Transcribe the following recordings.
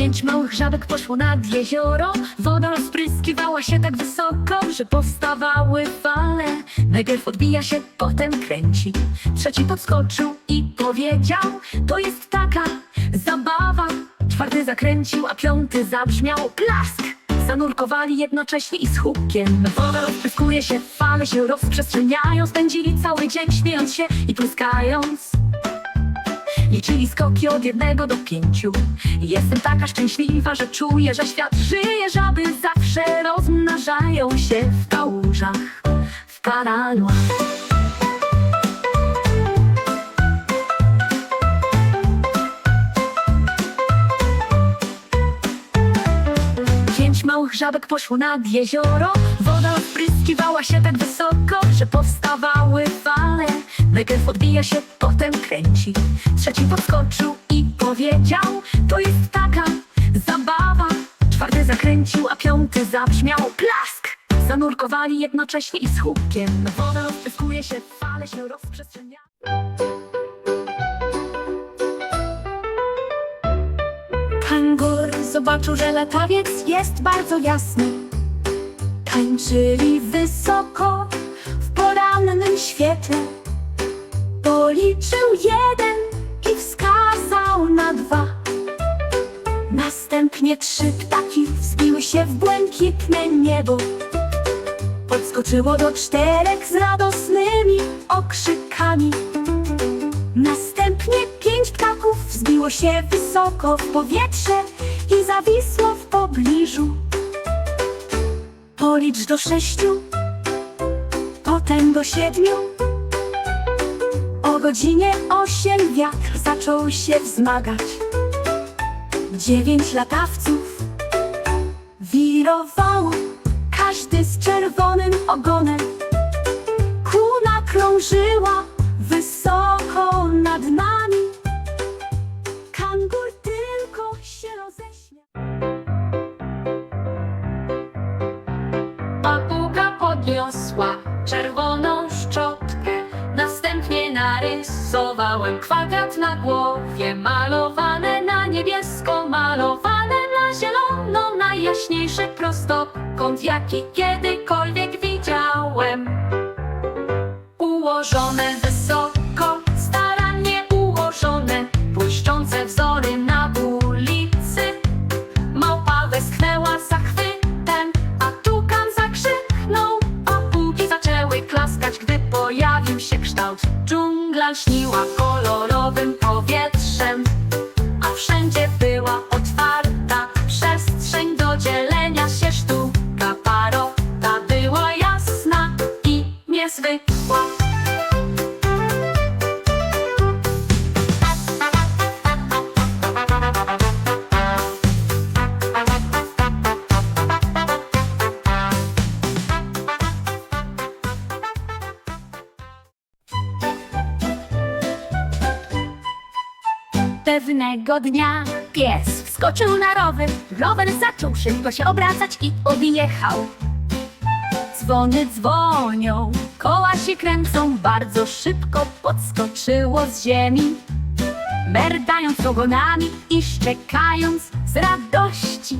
Pięć małych żabek poszło nad jezioro. Woda rozpryskiwała się tak wysoko, że powstawały fale. Najpierw odbija się, potem kręci. Trzeci podskoczył i powiedział To jest taka zabawa. Czwarty zakręcił, a piąty zabrzmiał plask Zanurkowali jednocześnie i z hukiem. Woda rozpryskuje się, fale się rozprzestrzeniają. Spędzili cały dzień śmiejąc się i pluskając Liczyli skoki od jednego do pięciu. Jestem taka szczęśliwa, że czuję, że świat żyje Żaby zawsze rozmnażają się w kałużach W kanałach Pięć małych żabek poszło nad jezioro Woda odpryskiwała się tak wysoko, że powstawały fale. Najpierw odbija się, potem kręci. Trzeci podskoczył i powiedział To jest taka zabawa. Czwarty zakręcił, a piąty zabrzmiał plask Zanurkowali jednocześnie i z hukiem. Woda rozpryskuje się, fale się rozprzestrzeniają Kangur zobaczył, że latawiec jest bardzo jasny. Tańczyli wysoko w porannym świetle. Policzył jeden i wskazał na dwa. Następnie trzy ptaki wzbiły się w błękitne niebo. Podskoczyło do czterech z radosnymi okrzykami. Następnie pięć ptaków wzbiło się wysoko w powietrze i zawisło w pobliżu. Policz do sześciu, potem do siedmiu. O godzinie osiem wiatr zaczął się wzmagać. Dziewięć latawców wirowało, każdy z czerwonym ogonem. Kuna krążyła wysoko narysowałem kwadrat na głowie, malowane na niebiesko, malowane na zielono, najjaśniejszy prostokąt, jaki kiedykolwiek widziałem. Ułożone Pewnego dnia pies wskoczył na rower. Rower zaczął szybko się obracać i odjechał. Dzwony dzwonią, koła się kręcą, bardzo szybko podskoczyło z ziemi. Merdając ogonami i szczekając z radości,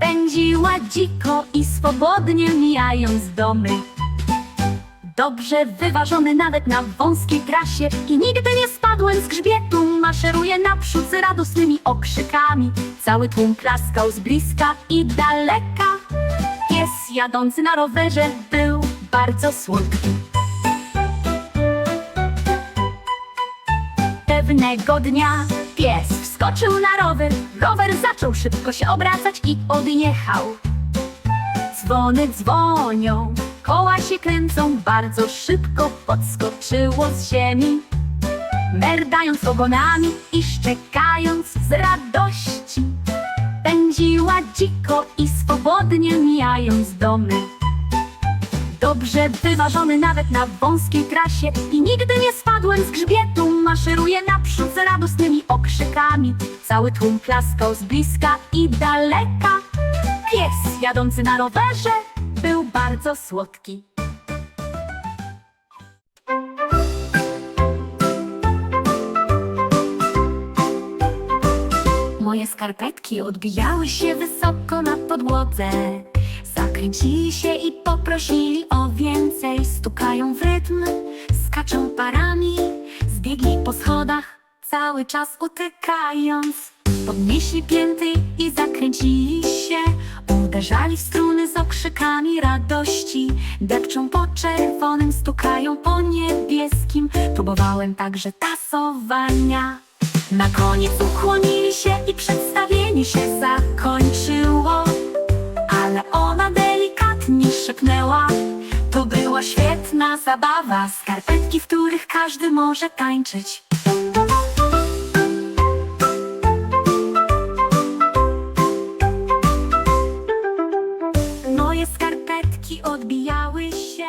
pędziła dziko i swobodnie mijając domy. Dobrze wyważony nawet na wąskiej trasie I nigdy nie spadłem z grzbietu Maszeruje naprzód z radosnymi okrzykami. Cały tłum klaskał z bliska i daleka. Pies jadący na rowerze był bardzo słodki. Pewnego dnia pies wskoczył na rower. Rower zaczął szybko się obracać i odjechał. Dzwony dzwonią, koła się kręcą, bardzo szybko podskoczyło z ziemi. Merdając ogonami i szczekając z radości, pędziła dziko i swobodnie mijając domy. Dobrze wyważony nawet na wąskiej trasie i nigdy nie spadłem z grzbietu. Maszeruje naprzód z radosnymi okrzykami. Cały tłum klaskał z bliska i daleka. Pies jadący na rowerze był bardzo słodki. Moje skarpetki odbijały się wysoko na podłodze. Zakręcili się i poprosili o więcej. Stukają w rytm, skaczą parami, zbiegli po schodach, cały czas utykając. Podnieśli pięty i zakręcili się, uderzali w struny z okrzykami radości. Depczą po czerwonym, stukają po niebieskim. Próbowałem także tasowania. Na koniec ukłonili się i przedstawienie się zakończyło. Ale ona delikatnie szepnęła To była świetna zabawa Skarpetki, w których każdy może tańczyć Moje skarpetki odbijały się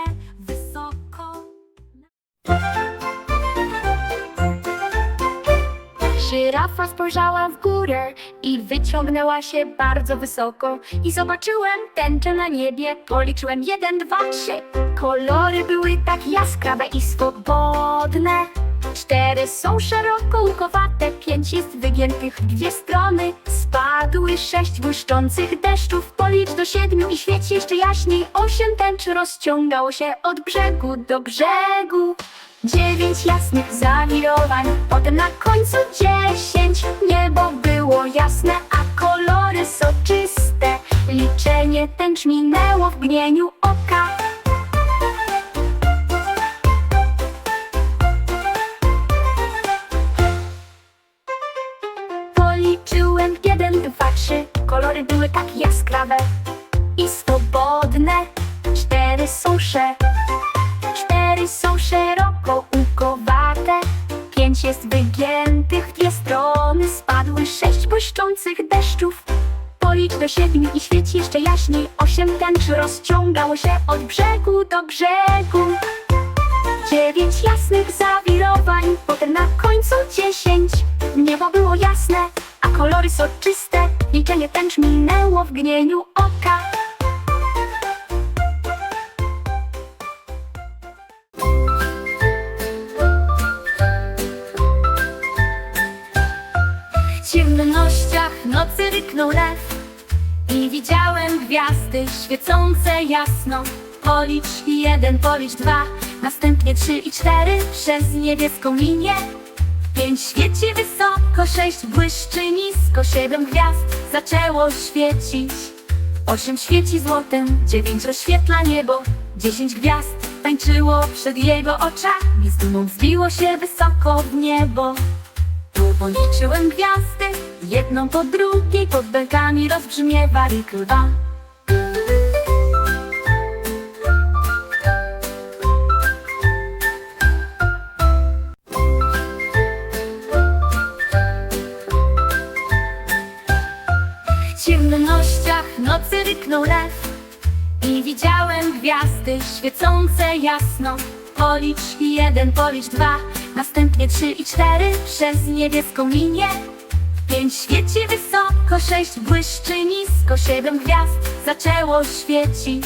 Żyrafa spojrzała w górę i wyciągnęła się bardzo wysoko. I zobaczyłem tęczę na niebie, policzyłem jeden, dwa, trzy. Kolory były tak jaskrawe i swobodne. Cztery są szeroko łukowate, pięć jest wygiętych w dwie strony. Spadły sześć błyszczących deszczów, policz do siedmiu i świeci jeszcze jaśniej. Osiem tęczy rozciągało się od brzegu do brzegu. Dziewięć jasnych zawirowań, potem na końcu dziesięć. Niebo było jasne, a kolory soczyste. Liczenie tęcz minęło w mgnieniu oka. Policzyłem jeden, dwa, trzy. Kolory były tak jaskrawe Spadły sześć błyszczących deszczów. Policz do siedmiu i świeci jeszcze jaśniej. Osiem tęczy rozciągało się od brzegu do brzegu. Dziewięć jasnych zawirowań, potem na końcu dziesięć. Niebo było jasne, a kolory soczyste. Liczenie tęcz minęło w gnieniu oka. Nocy ryknął lew I widziałem gwiazdy świecące jasno. Policz jeden, policz dwa Następnie trzy i cztery. Przez niebieską linię Pięć świeci wysoko, sześć błyszczy nisko Siedem gwiazd zaczęło świecić. Osiem świeci złotem, dziewięć rozświetla niebo Dziesięć gwiazd tańczyło przed jego oczami. Z dumą wzbiło się wysoko w niebo policzyłem gwiazdy, jedną po drugiej Pod belkami rozbrzmiewa ryk lwa W ciemnościach nocy ryknął lew I widziałem gwiazdy świecące jasno. Policz jeden, policz dwa Następnie trzy i cztery przez niebieską linię. Pięć świeci wysoko, sześć błyszczy nisko. Siedem gwiazd zaczęło świecić.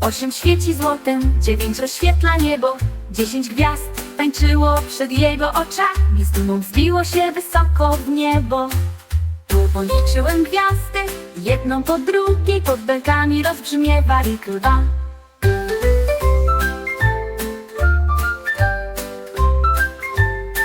Osiem świeci złotem, dziewięć rozświetla niebo. Dziesięć gwiazd tańczyło przed jego oczami. Z dumą wzbiło się wysoko w niebo. Tu policzyłem gwiazdy, jedną po drugiej. Pod belkami rozbrzmiewa ryk lwa